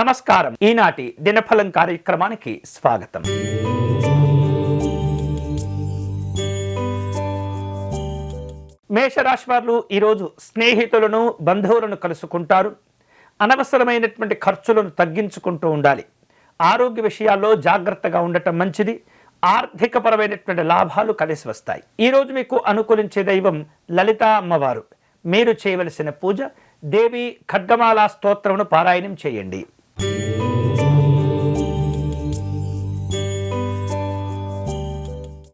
నమస్కారం. ఈనాటి దినఫలం కార్యక్రమానికి స్వాగతం. మేషరాశి వారు ఈరోజు స్నేహితులను బంధువులను కలుసుకుంటారు. అనవసరమైనటువంటి ఖర్చులను తగ్గించుకుంటూ ఉండాలి. ఆరోగ్య విషయాల్లో జాగ్రత్తగా ఉండటం మంచిది. ఆర్థికపరమైనటువంటి లాభాలు కలిసి వస్తాయి. ఈరోజు మీకు అనుకూలించే దైవం లలిత అమ్మవారు. మీరు చేయవలసిన పూజ దేవి ఖడ్గమాల స్తోత్రమును పారాయణం చేయండి.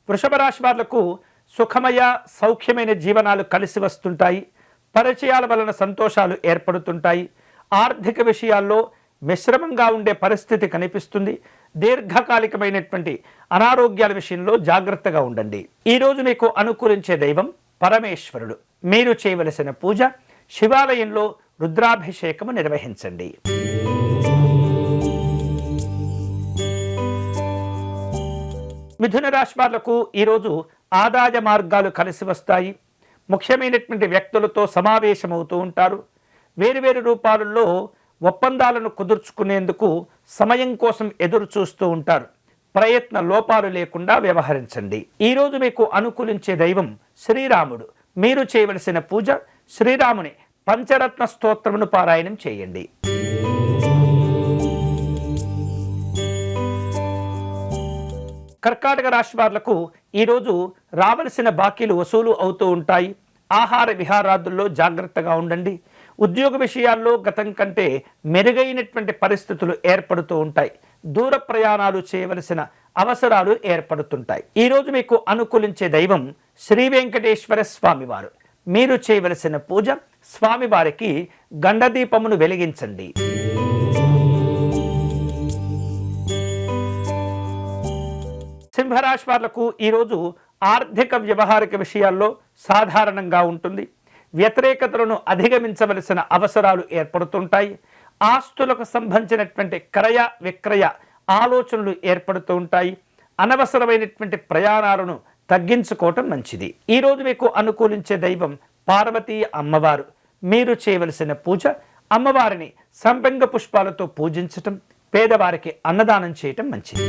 వృషభ రాశి వాళ్ళకు సుఖమయ సౌఖ్యమైన జీవనాలు కలిసి వస్తుంటాయి. పరిచయాల వలన సంతోషాలు ఏర్పడుతుంటాయి. ఆర్థిక విషయాల్లో మిశ్రమంగా ఉండే పరిస్థితి కనిపిస్తుంది. దీర్ఘకాలికమైనటువంటి అనారోగ్యాల విషయంలో జాగ్రత్తగా ఉండండి. ఈరోజు మీకు అనుకూలించే దైవం పరమేశ్వరుడు. మీరు చేయవలసిన పూజ శివాలయంలో రుద్రాభిషేకము నిర్వహించండి. మిథున రాశి వాళ్ళకు ఈరోజు ఆదాయ మార్గాలు కలిసి వస్తాయి. ముఖ్యమైనటువంటి వ్యక్తులతో సమావేశమవుతూ ఉంటారు. వేరువేరు రూపాలలో ఒప్పందాలను కుదుర్చుకునేందుకు సమయం కోసం ఎదురు చూస్తూ ఉంటారు. ప్రయత్న లోపాలు లేకుండా వ్యవహరించండి. ఈరోజు మీకు అనుకూలించే దైవం శ్రీరాముడు. మీరు చేయవలసిన పూజ శ్రీరాముని పంచరత్న స్తోత్రమును పారాయణం చేయండి. కర్కాటక రాశి ఈరోజు రావలసిన బాకీలు వసూలు అవుతూ ఉంటాయి. ఆహార విహారాదుల్లో జాగ్రత్తగా ఉండండి. ఉద్యోగ విషయాల్లో గతం కంటే మెరుగైనటువంటి పరిస్థితులు ఏర్పడుతూ ఉంటాయి. దూర ప్రయాణాలు చేయవలసిన అవసరాలు ఏర్పడుతుంటాయి. ఈరోజు మీకు అనుకూలించే దైవం శ్రీ వెంకటేశ్వర స్వామివారు. మీరు చేయవలసిన పూజ స్వామివారికి గండదీపమును వెలిగించండి. సింహరాశి వాళ్ళకు ఈరోజు ఆర్థిక వ్యవహారిక విషయాల్లో సాధారణంగా ఉంటుంది. వ్యతిరేకతలను అధిగమించవలసిన అవసరాలు ఏర్పడుతుంటాయి. ఆస్తులకు సంబంధించినటువంటి క్రయ విక్రయ ఆలోచనలు ఏర్పడుతూ ఉంటాయి. అనవసరమైనటువంటి ప్రయాణాలను తగ్గించుకోవటం మంచిది. ఈరోజు మీకు అనుకూలించే దైవం పార్వతీ అమ్మవారు. మీరు చేయవలసిన పూజ అమ్మవారిని సంపెంగ పుష్పాలతో పూజించటం పేదవారికి అన్నదానం చేయటం మంచిది.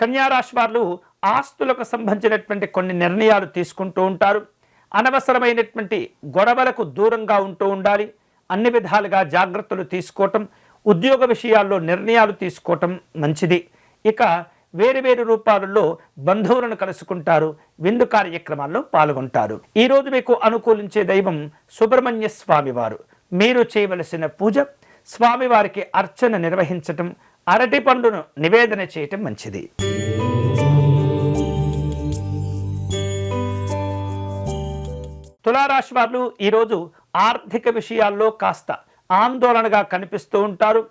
కన్యారాశి వారు ఆస్తులకు సంబంధించినటువంటి కొన్ని నిర్ణయాలు తీసుకుంటూ ఉంటారు. అనవసరమైనటువంటి గొడవలకు దూరంగా ఉంటూ ఉండాలి. అన్ని విధాలుగా జాగ్రత్తలు తీసుకోవటం ఉద్యోగ విషయాల్లో నిర్ణయాలు తీసుకోవటం మంచిది. ఇక వేరు వేరు రూపాలలో బంధువులను కలుసుకుంటారు విందు కార్యక్రమాల్లో పాల్గొంటారు. ఈరోజు మీకు అనుకూలించే దైవం సుబ్రహ్మణ్య స్వామివారు. మీరు చేయవలసిన పూజ స్వామివారికి అర్చన నిర్వహించటం అరటి పండును నివేదన చేయటం మంచిది. తులారాశి వారు ఈరోజు ఆర్థిక విషయాల్లో కాస్త ఆందోళనగా కనిపిస్తూ ఉంటారు.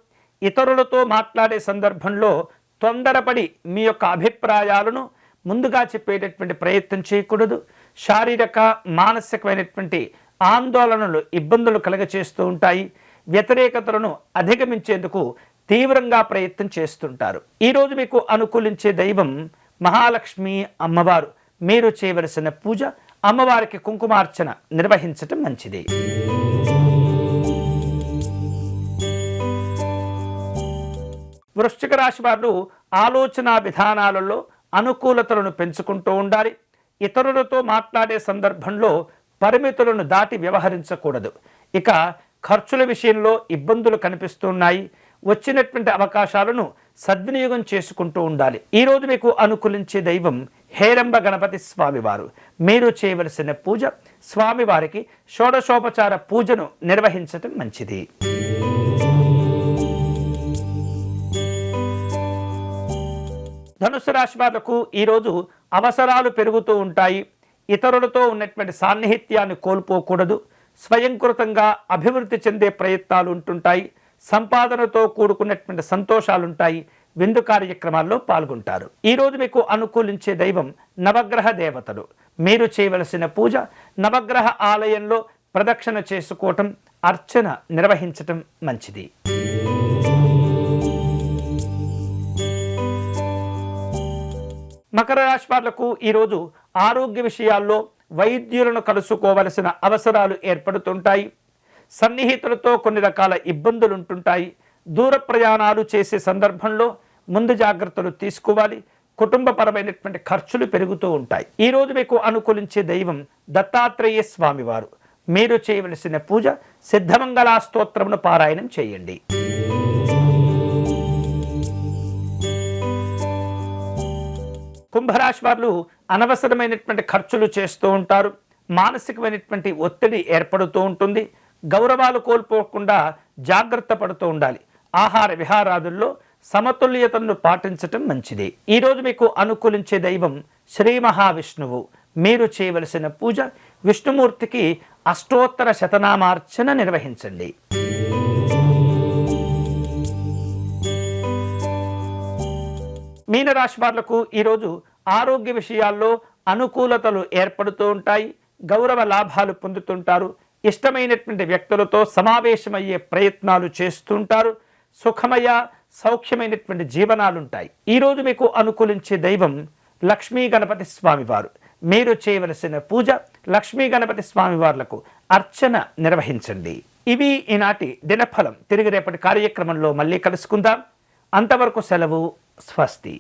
ఇతరులతో మాట్లాడే సందర్భంలో తొందరపడి మీ యొక్క అభిప్రాయాలను ముందుగా చెప్పేటటువంటి ప్రయత్నం చేయకూడదు. శారీరక మానసికమైనటువంటి ఆందోళనలు ఇబ్బందులు కలగచేస్తూ ఉంటాయి. వ్యతిరేకతలను అధిగమించేందుకు తీవ్రంగా ప్రయత్నం చేస్తుంటారు. ఈరోజు మీకు అనుకూలించే దైవం మహాలక్ష్మి అమ్మవారు. మీరు చేయవలసిన పూజ అమ్మవారికి కుంకుమార్చన నిర్వహించటం మంచిది. వృశ్చిక రాశి వారు ఆలోచన విధానాలలో అనుకూలతలను పెంచుకుంటూ ఉండాలి. ఇతరులతో మాట్లాడే సందర్భంలో పరిమితులను దాటి వ్యవహరించకూడదు. ఇక ఖర్చుల విషయంలో ఇబ్బందులు కనిపిస్తున్నాయి వచ్చినటువంటి అవకాశాలను సద్వినియోగం చేసుకుంటూ ఉండాలి. ఈరోజు మీకు అనుకూలించే దైవం హేరంబ గణపతి స్వామివారు. మీరు చేయవలసిన పూజ స్వామివారికి షోడశోపచార పూజను నిర్వహించటం మంచిది. ధనుసు రాశి వాళ్ళకు ఈరోజు అవసరాలు పెరుగుతూ ఉంటాయి. ఇతరులతో ఉన్నటువంటి సాన్నిహిత్యాన్ని కోల్పోకూడదు. స్వయంకృతంగా అభివృద్ధి చెందే ప్రయత్నాలు ఉంటుంటాయి. సంపాదనతో కూడుకున్నటువంటి సంతోషాలుంటాయి. విందు కార్యక్రమాల్లో పాల్గొంటారు. ఈరోజు మీకు అనుకూలించే దైవం నవగ్రహ దేవతలు. మీరు చేయవలసిన పూజ నవగ్రహ ఆలయంలో ప్రదక్షిణ చేసుకోవటం అర్చన నిర్వహించటం మంచిది. మకర రాశి వాళ్ళకు ఈరోజు ఆరోగ్య విషయాల్లో వైద్యులను కలుసుకోవలసిన అవసరాలు ఏర్పడుతుంటాయి. సన్నిహితులతో కొన్ని రకాల ఇబ్బందులు ఉంటుంటాయి దూర ప్రయాణాలు చేసే సందర్భంలో ముందు జాగ్రత్తలు తీసుకోవాలి. కుటుంబపరమైనటువంటి ఖర్చులు పెరుగుతూ ఉంటాయి. ఈ రోజు మీకు అనుకూలించే దైవం దత్తాత్రేయ స్వామివారు. మీరు చేయవలసిన పూజ సిద్ధమంగళా స్తోత్రమును పారాయణం చేయండి. కుంభరాశి వారు అనవసరమైనటువంటి ఖర్చులు చేస్తూ ఉంటారు. మానసికమైనటువంటి ఒత్తిడి ఏర్పడుతూ ఉంటుంది. గౌరవాలు కోల్పోకుండా జాగ్రత్త పడుతూ ఉండాలి. ఆహార విహారాదుల్లో సమతుల్యతను పాటించటం మంచిది. ఈరోజు మీకు అనుకూలించే దైవం శ్రీ మహావిష్ణువు. మీరు చేయవలసిన పూజ విష్ణుమూర్తికి అష్టోత్తర శతనామార్చన నిర్వహించండి. మీనరాశి వాళ్ళకు ఈరోజు ఆరోగ్య విషయాల్లో అనుకూలతలు ఏర్పడుతూ ఉంటాయి. గౌరవ లాభాలు పొందుతుంటారు. ఇష్టమైనటువంటి వ్యక్తులతో సమావేశమయ్యే ప్రయత్నాలు చేస్తుంటారు. సుఖమయ సౌఖ్యమైనటువంటి జీవనాలు ఉంటాయి ఈరోజు మీకు అనుకూలించే దైవం లక్ష్మీ గణపతి స్వామివారు. మీరు చేయవలసిన పూజ లక్ష్మీ గణపతి స్వామివార్లకు అర్చన నిర్వహించండి. ఇవి ఈనాటి దినఫలం. తిరిగి రేపటి కార్యక్రమంలో మళ్ళీ కలుసుకుందాం. అంతవరకు సెలవు స్వస్తి.